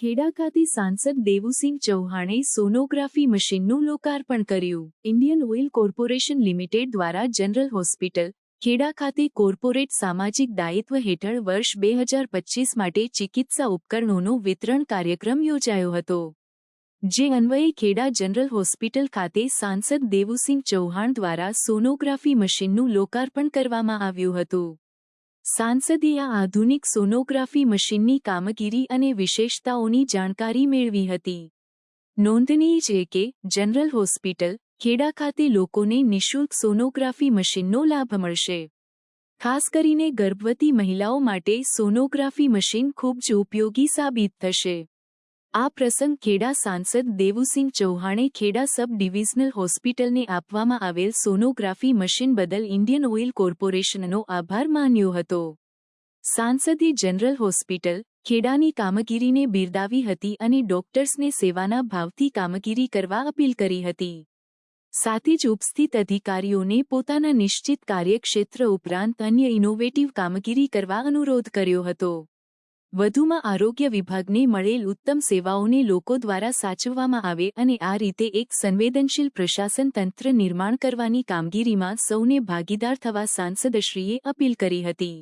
ખેડા ખાતે સાંસદ દેવુસિંહ ચૌહાણે સોનોગ્રાફી મશીનનું લોકાર્પણ કર્યું. ઇન્ડિયન ઓઇલ કોર્પોરેશન લિમિટેડ દ્વારા જનરલ હોસ્પિટલ, ખેડા ખાતે કોર્પોરેટ સામાજિક દાયિત્વ હેઠળ વર્ષ બે હજાર પચીસ માટે ચિકિત્સા ઉપકરણોનો વિતરણ કાર્યક્રમ યોજાયો હતો. જે અન્વયે ખેડા જનરલ હોસ્પિટલ ખાતે સાંસદ દેવુસિંહ ચૌહાણ દ્વારા સોનોગ્રાફી મશીનનું લોકાર્પણ કરવામાં આવ્યું હતું. સાંસદે આ આધુનિક સોનોગ્રાફી મશીનની કામગીરી અને વિશેષતાઓની જાણકારી મેળવી હતી. નોંધનીય છે કે, જનરલ હોસ્પિટલ, ખેડા ખાતે લોકોને નિઃશુલ્ક સોનોગ્રાફી મશીનનો લાભ મળશે. ખાસ કરીને ગર્ભવતી મહિલાઓ માટે સોનોગ્રાફી મશીન ખૂબ જ ઉપયોગી સાબિત થશે. આ પ્રસંગ ખેડા સાંસદ દેવુસિંહ ચૌહાણે ખેડા સબ ડિવિઝનલ હોસ્પિટલને આપવામાં આવેલ સોનોગ્રાફી મશીન બદલ ઇન્ડિયન ઓઇલ કોર્પોરેશનનો આભાર માન્યો હતો. સાંસદે જનરલ હોસ્પિટલ, ખેડાની કામગીરીને બિરદાવી હતી અને ડોક્ટર્સને સેવાના ભાવથી કામગીરી કરવા અપીલ કરી હતી. સાથે જ ઉપસ્થિત અધિકારીઓને પોતાના નિશ્ચિત કાર્યક્ષેત્ર ઉપરાંત અન્ય ઇનોવેટિવ કામગીરી કરવા અનુરોધ કર્યો હતો. વધુમાં આરોગ્ય વિભાગને મળેલ ઉત્તમ સેવાઓને લોકો દ્વારા સાચવવામાં આવે અને આ રીતે એક સંવેદનશીલ પ્રશાસન તંત્ર નિર્માણ કરવાની કામગીરીમાં સૌને ભાગીદાર થવા સાંસદશ્રીએ અપીલ કરી હતી.